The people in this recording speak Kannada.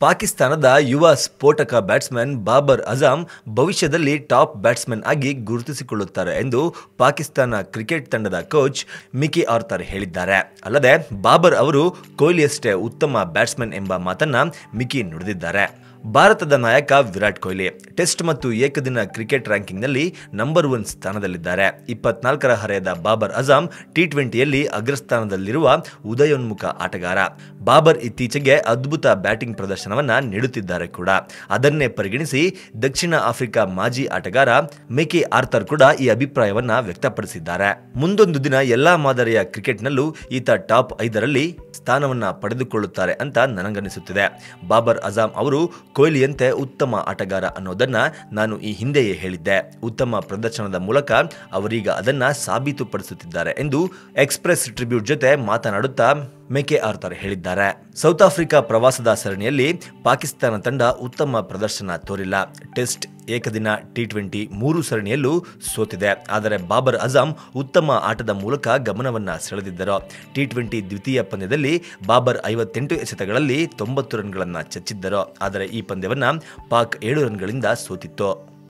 ಪಾಕಿಸ್ತಾನದ ಯುವ ಸ್ಫೋಟಕ ಬ್ಯಾಟ್ಸ್ಮನ್ ಬಾಬರ್ ಅಜಾಮ್ ಭವಿಷ್ಯದಲ್ಲಿ ಟಾಪ್ ಬ್ಯಾಟ್ಸ್ಮನ್ ಆಗಿ ಗುರುತಿಸಿಕೊಳ್ಳುತ್ತಾರೆ ಎಂದು ಪಾಕಿಸ್ತಾನ ಕ್ರಿಕೆಟ್ ತಂಡದ ಕೋಚ್ ಮಿಕಿ ಆರ್ಥರ್ ಹೇಳಿದ್ದಾರೆ. ಅಲ್ಲದೆ ಬಾಬರ್ ಅವರು ಕೊಹ್ಲಿಯಷ್ಟೇ ಉತ್ತಮ ಬ್ಯಾಟ್ಸ್ಮನ್ ಎಂಬ ಮಾತನ್ನ ಮಿಕಿ ನುಡಿದಿದ್ದಾರೆ. ಭಾರತದ ನಾಯಕ ವಿರಾಟ್ ಕೊಹ್ಲಿ ಟೆಸ್ಟ್ ಮತ್ತು ಏಕದಿನ ಕ್ರಿಕೆಟ್ ರ್ಯಾಂಕಿಂಗ್ನಲ್ಲಿ ನಂಬರ್ ಒನ್ ಸ್ಥಾನದಲ್ಲಿದ್ದಾರೆ. ಇಪ್ಪತ್ನಾಲ್ಕರ ಹರೆಯದ ಬಾಬರ್ ಅಜಾಮ್ ಟಿ ಟ್ವೆಂಟಿಯಲ್ಲಿ ಅಗ್ರಸ್ಥಾನದಲ್ಲಿರುವ ಉದಯೋನ್ಮುಖ ಆಟಗಾರ. ಬಾಬರ್ ಇತ್ತೀಚೆಗೆ ಅದ್ಭುತ ಬ್ಯಾಟಿಂಗ್ ಪ್ರದರ್ಶನವನ್ನ ನೀಡುತ್ತಿದ್ದಾರೆ ಕೂಡ. ಅದನ್ನೇ ಪರಿಗಣಿಸಿ ದಕ್ಷಿಣ ಆಫ್ರಿಕಾ ಮಾಜಿ ಆಟಗಾರ ಮಿಕಿ ಆರ್ಥರ್ ಕೂಡ ಈ ಅಭಿಪ್ರಾಯವನ್ನ ವ್ಯಕ್ತಪಡಿಸಿದ್ದಾರೆ. ಮುಂದೊಂದು ದಿನ ಎಲ್ಲಾ ಮಾದರಿಯ ಕ್ರಿಕೆಟ್ನಲ್ಲೂ ಈತ ಟಾಪ್ ಐದರಲ್ಲಿ ಸ್ಥಾನವನ್ನ ಪಡೆದುಕೊಳ್ಳುತ್ತಾರೆ ಅಂತ ನನಗನಿಸುತ್ತಿದೆ ಬಾಬರ್ ಅಜಾಮ್ ಅವರು ಕೊಹ್ಲಿಯಂತೆ ಉತ್ತಮ ಆಟಗಾರ ಅನ್ನೋದನ್ನ ನಾನು ಈ ಹಿಂದೆಯೇ ಹೇಳಿದ್ದೆ. ಉತ್ತಮ ಪ್ರದರ್ಶನದ ಮೂಲಕ ಅವರೀಗ ಅದನ್ನ ಸಾಬೀತುಪಡಿಸುತ್ತಿದ್ದಾರೆ ಎಂದು ಎಕ್ಸ್ಪ್ರೆಸ್ ಟ್ರಿಬ್ಯೂಟ್ ಜೊತೆ ಮಾತನಾಡುತ್ತಾ ಮೆಕೆ ಆರ್ಥರ್ ಹೇಳಿದ್ದಾರೆ. ಸೌತ್ ಆಫ್ರಿಕಾ ಪ್ರವಾಸದ ಸರಣಿಯಲ್ಲಿ ಪಾಕಿಸ್ತಾನ ತಂಡ ಉತ್ತಮ ಪ್ರದರ್ಶನ ತೋರಿಲ್ಲ. ಟೆಸ್ಟ್ ಏಕದಿನ ಟಿ ಟ್ವೆಂಟಿ ಮೂರು ಸರಣಿಯಲ್ಲೂ ಸೋತಿದೆ. ಆದರೆ ಬಾಬರ್ ಅಜಮ್ ಉತ್ತಮ ಆಟದ ಮೂಲಕ ಗಮನವನ್ನು ಸೆಳೆದಿದ್ದರು. ಟಿ ಟ್ವೆಂಟಿ ದ್ವಿತೀಯ ಪಂದ್ಯದಲ್ಲಿ ಬಾಬರ್ ಐವತ್ತೆಂಟು ಎಸೆತಗಳಲ್ಲಿ ತೊಂಬತ್ತು ರನ್ಗಳನ್ನು ಚಚ್ಚಿದ್ದರು. ಆದರೆ ಈ ಪಂದ್ಯವನ್ನು ಪಾಕ್ ಏಳು ರನ್ಗಳಿಂದ ಸೋತಿತ್ತು.